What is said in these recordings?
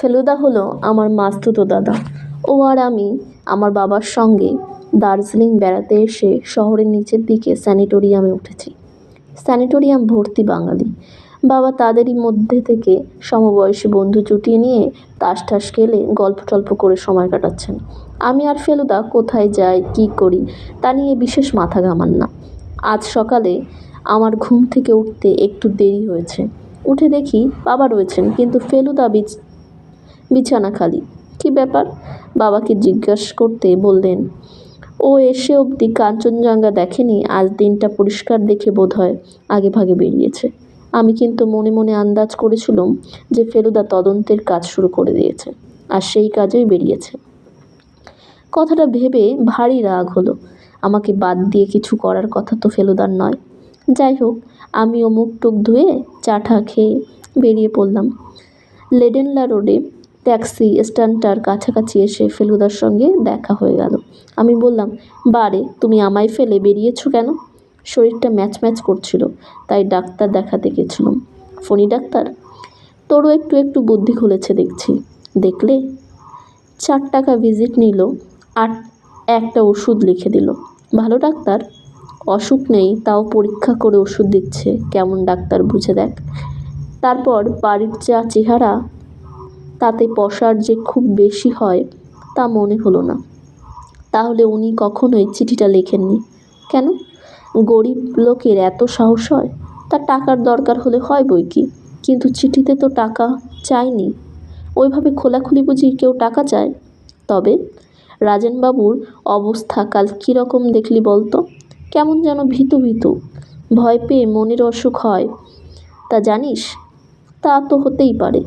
ফেলুদা হলো আমার মাস্তুতো দাদা। ও আর আমি, আমার বাবার সঙ্গে দার্জিলিং বেড়াতে এসে শহরের নিচের দিকে স্যানিটোরিয়ামে উঠেছি। স্যানিটোরিয়াম ভর্তি বাঙালি। বাবা তাদেরই মধ্যে থেকে সমবয়সী বন্ধু জুটিয়ে নিয়ে তাস ঠাস খেলে গল্প টল্প করে সময় কাটাচ্ছেন। আমি আর ফেলুদা কোথায় যাই, কী করি, তা নিয়ে বিশেষ মাথা ঘামান না। আজ সকালে আমার ঘুম থেকে উঠতে একটু দেরি হয়েছে। উঠে দেখি বাবা রয়েছেন, কিন্তু ফেলুদা বিছানা খালি। কী ব্যাপার? বাবাকে জিজ্ঞাস করতে বললেন, ও এসে অবধি কাঞ্চনজঙ্ঘা দেখেনি, আজ দিনটা পরিষ্কার দেখে বোধ হয় আগে ভাগে বেরিয়েছে। আমি কিন্তু মনে মনে আন্দাজ করেছিলাম যে ফেলুদা তদন্তের কাজ শুরু করে দিয়েছে, আর সেই কাজেই বেরিয়েছে। কথাটা ভেবে ভারী রাগ হলো। আমাকে বাদ দিয়ে কিছু করার কথা তো ফেলুদার নয়। যাই হোক, আমিও মুখ টুক ধুয়ে চাটা খেয়ে বেরিয়ে পড়লাম। লেডেনলা রোডে ট্যাক্সি স্ট্যান্ডটার কাছাকাছি এসে ফেলুদার সঙ্গে দেখা হয়ে গেল। আমি বললাম বারে তুমি আমায় ফেলে বেরিয়েছো কেন? শরীরটা ম্যাচ ম্যাচ করছিল, তাই ডাক্তার দেখাতে গেছিলাম। ফণি ডাক্তার, তোরও একটু একটু বুদ্ধি খুলেছে দেখছি। দেখলে? চার টাকা ভিজিট নিল আর একটা ওষুধ লিখে দিল। ভালো ডাক্তার? অসুখ নেই, তাও পরীক্ষা করে ওষুধ দিচ্ছে। কেমন ডাক্তার, বুঝে দেখ। তারপর বাড়ির যা চেহারা তাতে পসার যে খুব বেশি হয়, তা মনে হলো না। তাহলে উনি কখনোই চিঠিটা লেখেননি। কেন? গরিব লোকের এত সাহস হয় তার টাকার দরকার হলে হয় বই কি? কিন্তু চিঠিতে তো টাকা চায়নি ওইভাবে খোলাখুলি বুঝি কেউ টাকা চায়? তবে রাজেনবাবুর অবস্থা কাল কীরকম দেখলি বলতো? কেমন যেন ভীতু ভীতু, ভয় পেয়ে মনের অসুখ হয়। তা জানিস? তা তো হতেই পারে।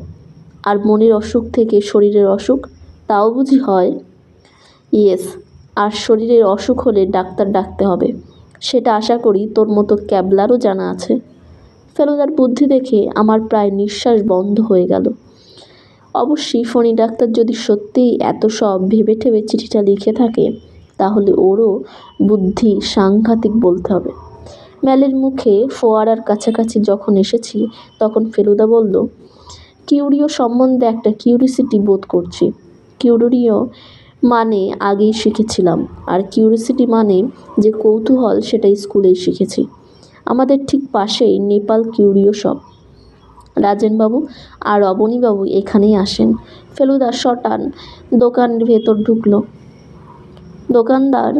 আর মনের অসুখ থেকে শরীরের অসুখ, তাও বুঝি হয়? ইয়েস, আর শরীরের অসুখ হলে ডাক্তার ডাকতে হবে। সেটা আশা করি তোর মতো ক্যাবলারও জানা আছে। ফেলুদার বুদ্ধি দেখে আমার প্রায় নিঃশ্বাস বন্ধ হয়ে গেল। অবশ্যই ফণি ডাক্তার যদি সত্যিই এত সব ভেবে ঠেবে চিঠিটা লিখে থাকে, তাহলে ওরও বুদ্ধি সাংঘাতিক বলতে হবে। ম্যালের মুখে ফোয়ারার কাছাকাছি যখন এসেছি, তখন ফেলুদা বলল কিউরিও সম্বন্ধে একটা কিউরিসিটি বোধ করছি। কিউরিও মানে আগেই শিখেছিলাম, আর কিউরিসিটি মানে যে কৌতূহল সেটা স্কুলেই শিখেছি। আমাদের ঠিক পাশেই নেপাল কিউরিও শপ। রাজেনবাবু আর অবনীবাবু এখানেই আসেন। ফেলুদা শটান দোকানের ভেতর ঢুকলো। দোকানদার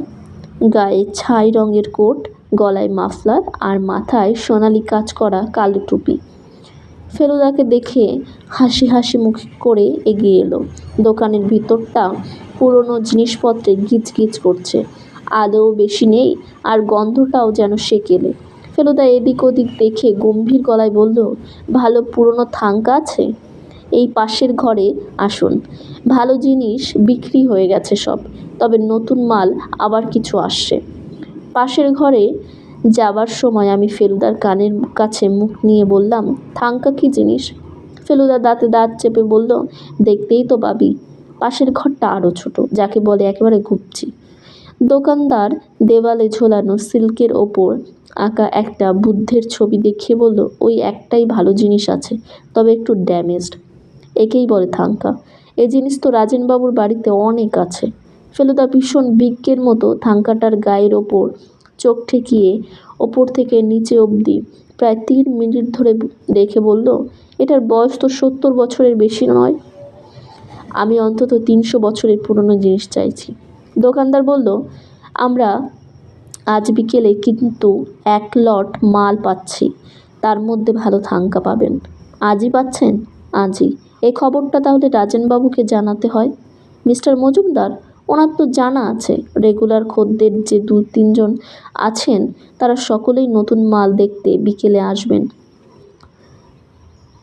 গায়ে ছাই রঙের কোট, গলায় মাফলার আর মাথায় সোনালি কাজ করা কালো টুপি। ফেলুদাকে দেখে হাসি হাসি মুখ করে এগিয়ে এলো। দোকানের ভিতরটা পুরনো জিনিসপত্রে গিজ গিজ করছে। আলোও বেশি নেই, আর গন্ধটাও যেন সেকেলে। ফেলুদা এদিক ওদিক দেখে গম্ভীর গলায় বলল, ভালো পুরনো থাঙ্কা আছে? এই পাশের ঘরে আসুন। ভালো জিনিস বিক্রি হয়ে গেছে সব, তবে নতুন মাল আবার কিছু আসছে। পাশের ঘরে যাবার সময় আমি ফেলুদার কানের কাছে মুখ নিয়ে বললাম, থাঙ্কা কী জিনিস? ফেলুদা দাঁতে দাঁত চেপে বলল, দেখতেই তো পাবি, পাশের ঘরটা আরও ছোট, যাকে বলে একেবারে ঘুপছি দোকানদার দেওয়ালে ঝোলানো সিল্কের ওপর আঁকা একটা বুদ্ধের ছবি দেখিয়ে বলল, ওই একটাই ভালো জিনিস আছে, তবে একটু ড্যামেজড। একেই বলে থাঙ্কা। এ জিনিস তো রাজেনবাবুর বাড়িতে অনেক আছে। ফেলুদা ভীষণ বিজ্ঞের মতো থাঙ্কাটার গায়ের ওপর চোখ ঠেকিয়ে ওপর থেকে নিচে অবধি প্রায় তিন মিনিট ধরে দেখে বলল, এটার বয়স তো সত্তর বছরের বেশি নয়। আমি অন্তত তিনশো বছরের পুরনো জিনিস চাইছি। দোকানদার বলল, আমরা আজ বিকেলে কিন্তু এক লট মাল পাচ্ছি। তার মধ্যে ভালো থাঙ্কা পাবেন। আজই পাচ্ছেন? আজই। এই খবরটা তাহলে রাজেনবাবুকে জানাতে হয়। মিস্টার মজুমদার ওনার তো জানা আছে, রেগুলার খদ্দের যে দু তিনজন আছেন, তারা সকলেই নতুন মাল দেখতে বিকেলে আসবেন।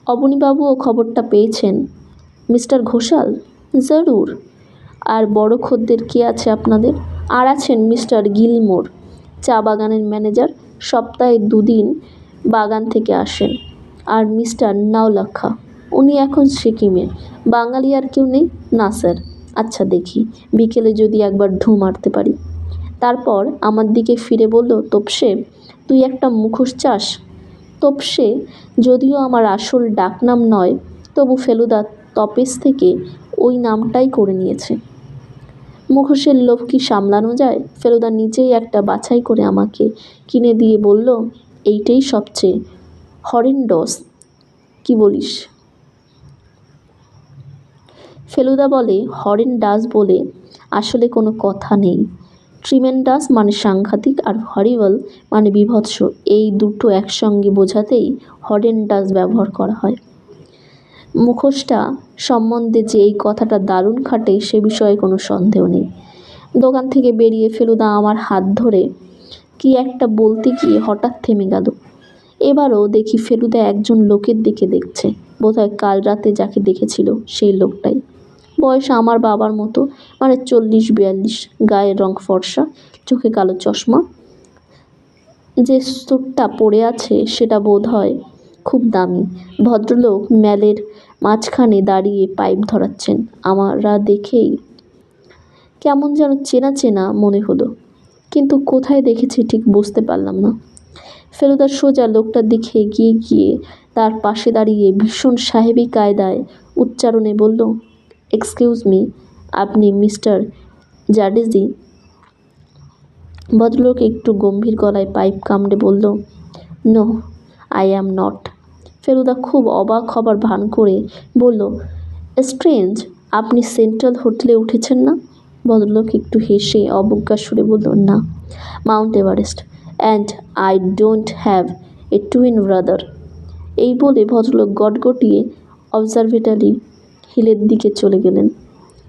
অবনীবাবুও খবরটা পেয়েছেন। মিস্টার ঘোষাল? জরুর। আর বড় খদ্দের কে আছে আপনাদের? আর আছেন মিস্টার গিলমোর, চা বাগানের ম্যানেজার, সপ্তাহে দুদিন বাগান থেকে আসেন। আর মিস্টার নাওলাখা উনি এখন সিকিমে। বাঙালি আর কেউ নেই? না, স্যার। আচ্ছা দেখি, বিকেলে যদি একবার ঢু মারতে পারি। তারপর আমার দিকে ফিরে বলল, তোপসে, তুই একটা মুখোশ চাস? তোপসে, যদিও আমার আসল ডাকনাম নয়, তবু ফেলুদা তপেস থেকে ওই নামটাই করে নিয়েছে। মুখোশের লোভ কি সামলানো যায়? ফেলুদা নিজেই একটা বাছাই করে আমাকে কিনে দিয়ে বলল, এইটাই সবচেয়ে হরেন্ডস কি বলিস? ফেলুদা বলে হরেন্ডাস বলে আসলে কোনো কথা নেই। ট্রিমেন্ডাস মানে সাংঘাতিক আর হরিবল মানে বিভৎস। এই দুটো একসঙ্গে বোঝাতেই হরেন্ডাস ব্যবহার করা হয়। মুখোশটা সম্বন্ধে যে এই কথাটা দারুণ খাটে সে বিষয়ে কোনো সন্দেহ নেই। দোকান থেকে বেরিয়ে ফেলুদা আমার হাত ধরে, কি একটা বলতে গিয়ে হঠাৎ থেমে গেল। এবারও দেখি ফেলুদা একজন লোকের দিকে দেখছে। বোধহয় কাল রাতে যাকে দেখেছিল সেই লোকটাই। বয়স আমার বাবার মতো। মানে চল্লিশ, বিয়াল্লিশ, গায়ের রং ফর্সা, চোখে কালো চশমা। যে স্যুটটা পরে আছে সেটা বোধ হয় খুব দামি। ভদ্রলোক ম্যালের মাঝখানে দাঁড়িয়ে পাইপ ধরাচ্ছেন। আমারা দেখেই কেমন যেন চেনা চেনা মনে হলো। কিন্তু কোথায় দেখেছি ঠিক বুঝতে পারলাম না। ফেলুদার সোজা লোকটার দিকে এগিয়ে গিয়ে তার পাশে দাঁড়িয়ে ভীষণ সাহেবী কায়দায় উচ্চারণে বলল এক্সকিউজ মি, আপনি মিস্টার জাডেজি? ভদ্রলোক একটু গম্ভীর গলায় পাইপ কামড়ে বলল, no, I am not. Feluda খুব অবাক হবার ভান করে বলল, স্ট্রেঞ্জ, আপনি সেন্ট্রাল হোটেলে উঠেছেন না? ভদ্রলোক একটু হেসে অবজ্ঞা সুরে বলল, না, mount Everest, and I don't have a twin brother. এই বলে ভদ্রলোক গটগটিয়ে অবজারভেটারি হিলের দিকে চলে গেলেন।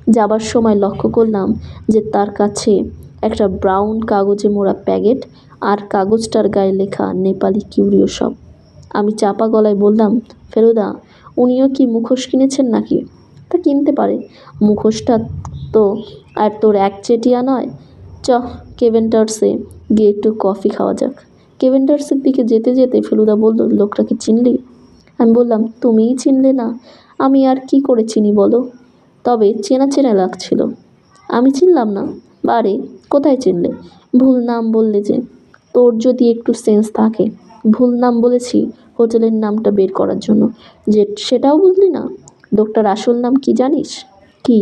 যাবার সময় লক্ষ্য করলাম যে তার কাছে একটা ব্রাউন কাগজে মোড়া প্যাকেট আর কাগজটার গায়ে লেখা নেপালি কিউরিও সব। আমি চাপা গলায় বললাম ফেলুদা উনিও কি মুখোশ কিনেছেন নাকি? তা কিনতে পারে। মুখোশটা তো আর তোর একচেটিয়া নয়। চ, কেভেন্টার্সে গিয়ে একটু কফি খাওয়া যাক। কেভেন্টার্সের দিকে যেতে যেতে ফেলুদা বলল, লোকটাকে চিনলি? আমি বললাম, তুমিই চিনলে না। আমি আর কি করে চিনি বলো? তবে চেনা চেনা লাগছিল। আমি চিনলাম না। বারে, কোথায় চিনলে? ভুল নাম বললে যে। তোর যদি একটু সেন্স থাকে। ভুল নাম বলেছি হোটেলের নামটা বের করার জন্য। যে, সেটাও বুঝলি না? লোকটার আসল নাম কি জানিস? কি?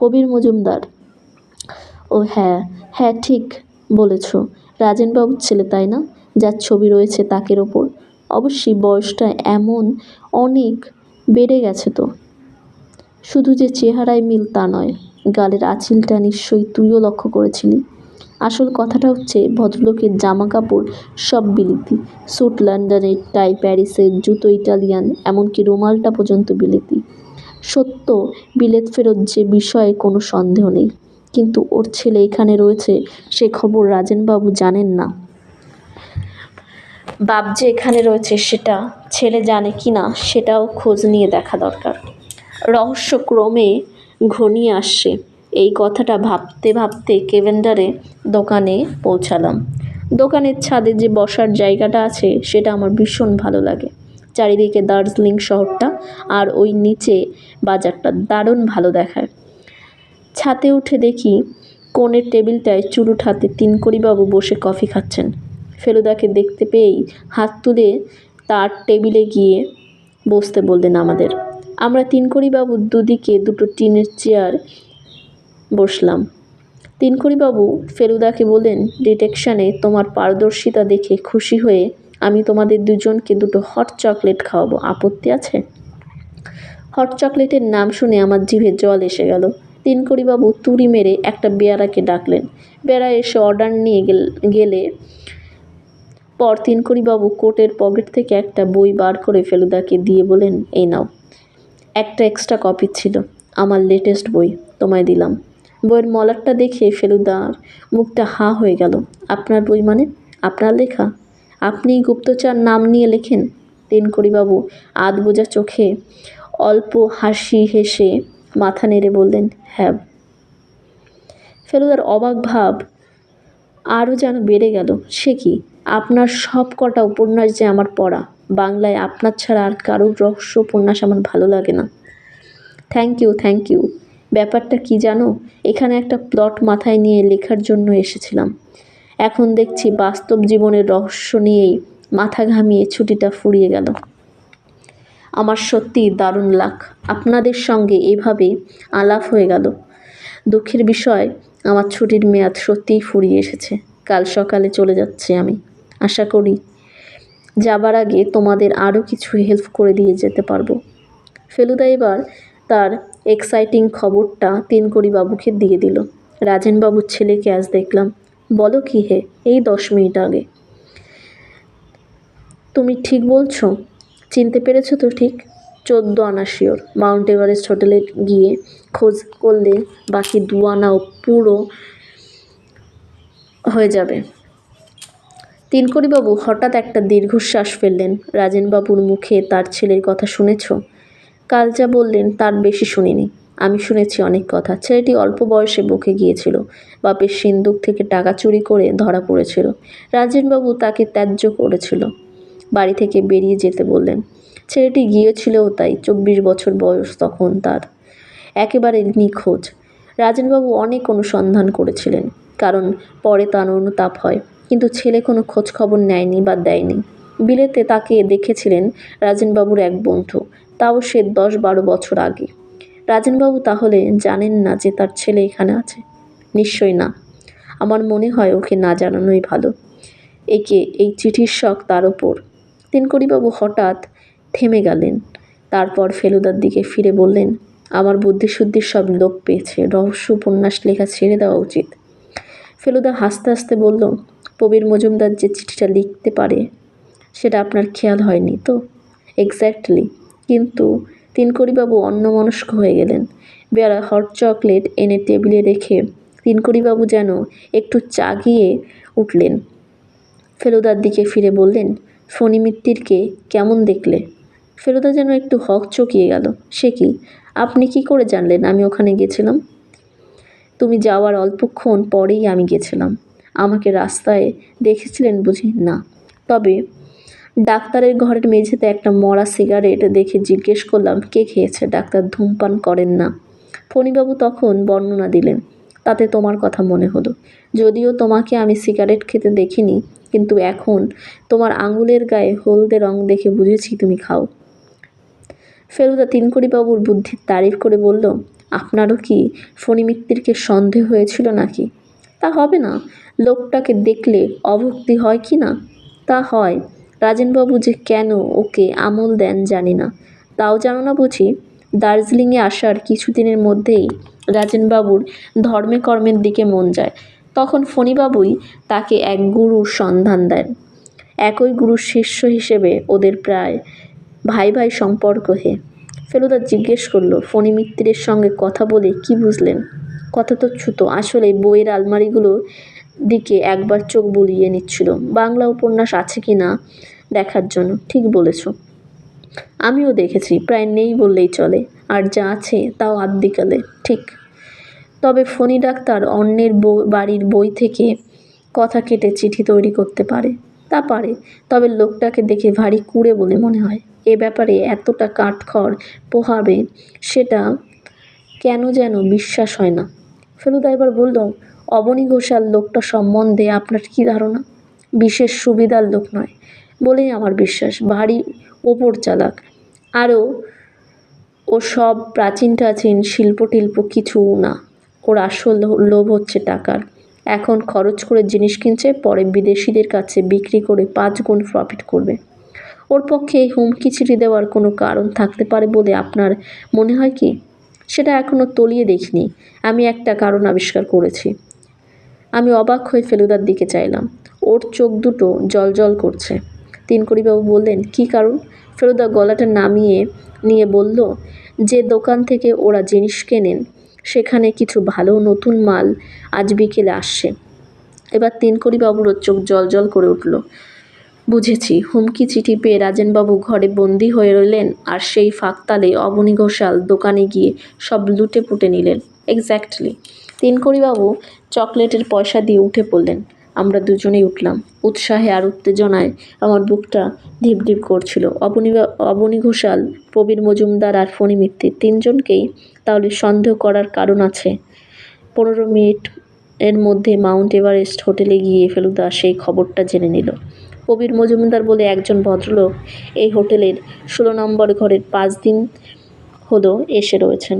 কবির মজুমদার। ও হ্যাঁ হ্যাঁ ঠিক বলেছ। রাজেনবাবুর ছেলে, তাই না? যার ছবি রয়েছে তাকের ওপর। অবশ্যই বয়সটা এমন অনেক বেড়ে গেছে তো। শুধু যে চেহারায় মিল তা নয়, গালের আঁচিলটা নিশ্চয়ই তুইও লক্ষ্য করেছিলি। আসল কথাটা হচ্ছে, ভদ্রলোকের জামা কাপড় সব বিলিতি। স্যুট লন্ডনের, টাই প্যারিসের, জুতো ইটালিয়ান, এমনকি রুমালটা পর্যন্ত বিলিতি। সত্য, বিলেত ফেরত যে বিষয়ে কোনো সন্দেহ নেই। কিন্তু ওর ছেলে এখানে রয়েছে, সে খবর রাজেনবাবু জানেন না। বাপ যে এখানে রয়েছে সেটা ছেলে জানে কি না, সেটাও খোঁজ নিয়ে দেখা দরকার। রহস্যক্রমে ঘনিয়ে আসছে। এই কথাটা ভাবতে ভাবতে কেভেন্ডারে দোকানে পৌঁছালাম। দোকানের ছাদে যে বসার জায়গাটা আছে, সেটা আমার ভীষণ ভালো লাগে। চারিদিকে দার্জিলিং শহরটা আর ওই নিচে বাজারটা দারুণ ভালো দেখায়। ছাতে উঠে দেখি, কোণের টেবিলটায় চুরুট হাতে তিনকড়িবাবু বসে কফি খাচ্ছেন। ফেলুদাকে দেখতে পেয়েই হাত তুলে তার টেবিলে গিয়ে বসতে বললেন আমাদের। আমরা তিনকড়িবাবুর দুদিকে দুটো টিনের চেয়ার বসলাম। তিনকড়িবাবু ফেলুদাকে বললেন, ডিটেকশানে তোমার পারদর্শিতা দেখে খুশি হয়ে আমি তোমাদের দুজনকে দুটো হট চকলেট খাওয়াবো। আপত্তি আছে? হট চকলেটের নাম শুনে আমার জিভে জল এসে গেল। তিনকড়িবাবু তুড়ি মেরে একটা বেয়ারাকে ডাকলেন। বেড়া এসে অর্ডার নিয়ে গেলে পর তিনকড়িবাবু কোটের পকেট থেকে একটা বই বার করে ফেলুদাকে দিয়ে বলেন, এই নাও। একটা এক্সট্রা কপি ছিল, আমার লেটেস্ট বই, তোমায় দিলাম। বইয়ের মলারটা দেখে ফেলুদার মুখটা হা হয়ে গেল। আপনার বই মানে? আপনার লেখা? আপনি গুপ্তচর নাম নিয়ে লেখেন? তিনকড়িবাবু আধ বোঝা চোখে অল্প হাসি হেসে মাথা নেড়ে বললেন হ্যাঁ। ফেলুদার অবাক ভাব আরও যেন বেড়ে গেল। সে কি? আপনার সব কটা উপন্যাস যে আমার পড়া, বাংলায় আপনার ছাড়া আর কারোর রহস্য উপন্যাস আমার ভালো লাগে না। থ্যাংক ইউ থ্যাংক ইউ ব্যাপারটা কি জানো? এখানে একটা প্লট মাথায় নিয়ে লেখার জন্য এসেছিলাম। এখন দেখছি বাস্তব জীবনের রহস্য নিয়েই মাথা ঘামিয়ে ছুটিটা ফুরিয়ে গেল। আমার সত্যিই দারুণ লাখ। আপনাদের সঙ্গে এভাবে আলাপ হয়ে গেল। দুঃখের বিষয়, আমার ছুটির মেয়াদ সত্যিই ফুরিয়ে এসেছে। কাল সকালে চলে যাচ্ছি আমি। আশা করি। যাবার আগে তোমাদের আরও কিছু হেল্প করে দিয়ে যেতে পারব। ফেলুদা এবার তার এক্সাইটিং খবরটা তিনকড়ি বাবুকে দিয়ে দিল। রাজেনবাবুর ছেলেকে আজ দেখলাম। বলো কি হে, এই দশ মিনিট আগে। তুমি ঠিক বলছো? চিনতে পেরেছ তো ঠিক? চোদ্দ আনা শিওর। মাউন্ট এভারেস্ট হোটেলে গিয়ে খোঁজ করলে বাকি দু আনাও পুরো হয়ে যাবে। তিনকড়িবাবু হঠাৎ একটা দীর্ঘশ্বাস ফেললেন। রাজেনবাবুর মুখে তার ছেলের কথা শুনেছ? কাল যা বললেন, তার বেশি শুনিনি। আমি শুনেছি অনেক কথা। ছেলেটি অল্প বয়সে বকে গিয়েছিল। বাপের সিন্দুক থেকে টাকা চুরি করে ধরা পড়েছিল। রাজেনবাবু তাকে ত্যায্য করেছিল। বাড়ি থেকে বেরিয়ে যেতে বললেন। ছেলেটি গিয়েছিলও তাই, চব্বিশ বছর বয়স তখন তার। একেবারে নিখোঁজ। রাজেনবাবু অনেক অনুসন্ধান করেছিলেন, কারণ পরে তার অনুতাপ হয়। কিন্তু ছেলে কোনো খোঁজ খবর নেয়নি বা দেয়নি। বিলেতে তাকে দেখেছিলেন রাজেনবাবুর এক বন্ধু, তাও সে দশ বারো বছর আগে। রাজেনবাবু তাহলে জানেন না যে তার ছেলে এখানে আছে? নিশ্চয়ই না। আমার মনে হয় ওকে না জানানোই ভালো। একে এই চিঠির শখ তার ওপর। তিনকড়িবাবু হঠাৎ থেমে গেলেন। তারপর ফেলুদার দিকে ফিরে বললেন, আমার বুদ্ধিশুদ্ধির সব লোপ পেয়েছে। রহস্য উপন্যাস লেখা ছেড়ে দেওয়া উচিত। ফেলুদা হাসতে হাসতে বলল, প্রবীর মজুমদার যে চিঠিটা লিখতে পারে, সেটা আপনার খেয়াল হয়নি তো? এক্স্যাক্টলি কিন্তু তিনকড়িবাবু অন্যমনস্ক হয়ে গেলেন। বেয়ারা হট চকলেট এনে টেবিলে রেখে তিনকড়িবাবু যেন একটু চাগিয়ে উঠলেন। ফেলুদার দিকে ফিরে বললেন, ফণি মিত্তিরকে কেমন দেখলে? ফেলুদা যেন একটু হক চকিয়ে গেল, সে কি? আপনি কি করে জানলেন আমি ওখানে গেছিলাম? তুমি যাওয়ার অল্পক্ষণ পরেই আমি গেছিলাম। আমাকে রাস্তায় দেখেছিলেন বুঝি? না। তবে ডাক্তারের ঘরের মেঝেতে একটা মরা সিগারেট দেখে জিজ্ঞেস করলাম, কে খেয়েছে? ডাক্তার ধূমপান করেন না। ফণিবাবু তখন বর্ণনা দিলেন, তাতে তোমার কথা মনে হলো। যদিও তোমাকে আমি সিগারেট খেতে দেখিনি, কিন্তু এখন তোমার আঙুলের গায়ে হলদে রং দেখে বুঝেছি তুমি খাও। ফেলুদা তিনকড়িবাবুর বুদ্ধির তারিফ করে বলল আপনারও কি ফণি মিত্তিরকে সন্দেহ হয়েছিল নাকি? তা হবে না। লোকটাকে দেখলে অভক্তি হয় কি না? তা হয়। রাজেনবাবু যে কেন ওকে আমল দেন জানি না। তাও জানো না বুঝি, দার্জিলিংয়ে আসার কিছুদিনের মধ্যেই রাজেনবাবুর ধর্মে কর্মের দিকে মন যায়। তখন ফণিবাবুই তাকে এক গুরুর সন্ধান দেন। একই গুরুর শিষ্য হিসেবে ওদের প্রায় ভাই ভাই সম্পর্ক হে। ফেলুদা জিজ্ঞেস করল, ফণি মিত্রের সঙ্গে কথা বলে কি বুঝলেন? কথা তো ছুতো, আসলে বইয়ের আলমারিগুলো দিকে একবার চোখ বুলিয়ে নিচ্ছিল। বাংলা উপন্যাস আছে কি না দেখার জন্য, ঠিক বলেছ। আমিও দেখেছি, প্রায় নেই বললেই চলে, আর যা আছে তাও আদ্যিকালে, ঠিক। তবে ফণি ডাক্তার অন্যের বাড়ির বই থেকে কথা কেটে চিঠি তৈরি করতে পারে, তা পারে, তবে লোকটাকে দেখে ভারী কুড়ে বলে মনে হয়। এ ব্যাপারে এতটা কাঠখড় পোহাবে সেটা কেন যেন বিশ্বাস হয় না। ফেলুদা এবার বলল, অবনী ঘোষাল লোকটা সম্বন্ধে আপনার কী ধারণা? বিশেষ সুবিধার লোক নয় বলেই আমার বিশ্বাস, ভারী ওপর চালাক। আরও, ও সব প্রাচীন টাচীন শিল্প টিল্প কিছু না। ওর আসল লোভ হচ্ছে টাকার। এখন খরচ করে জিনিস কিনছে, পরে বিদেশিদের কাছে বিক্রি করে পাঁচ গুণ প্রফিট করবে। ওর পক্ষে এই হুমকি চিঠি দেওয়ার কোনো কারণ থাকতে পারে বলে আপনার মনে হয় কি? সেটা এখনও তলিয়ে দেখিনি। আমি একটা কারণ আবিষ্কার করেছি। আমি অবাক হয়ে ফেলুদার দিকে চাইলাম। ওর চোখ দুটো জল করছে। তিনকড়িবাবু বললেন, কি কারণ? ফেলুদা গলাটা নামিয়ে নিয়ে বলল, যে দোকান থেকে ওরা জিনিস কেনেন, সেখানে কিছু ভালো নতুন মাল আজ বিকেলে আসছে। এবার তিনকড়িবাবুরও চোখ জল জল করে উঠল। বুঝেছি, হুমকি চিঠি পেয়ে রাজেনবাবু ঘরে বন্দি হয়ে রইলেন আর সেই ফাঁকতালে অবনী ঘোষাল দোকানে গিয়ে সব লুটে পুটে নিলেন। এক্স্যাক্টলি তিনকড়িবাবু চকলেটের পয়সা দিয়ে উঠে পড়লেন। আমরা দুজনেই উঠলাম। উৎসাহে আর উত্তেজনায় আমার বুকটা ঢিপ ঢিপ করছিল। অবনী অবনী ঘোষাল, প্রবীর মজুমদার আর ফণি মিত্তি তিনজনকেই তাহলে সন্দেহ করার কারণ আছে। পনেরো মিনিট এর মধ্যে মাউন্ট এভারেস্ট হোটেলে গিয়ে ফেলুদা সেই খবরটা জেনে নিল। কবির মজুমদার বলে একজন ভদ্রলোক এই হোটেলের ষোলো নম্বর ঘরের পাঁচ দিন হলো এসে রয়েছেন।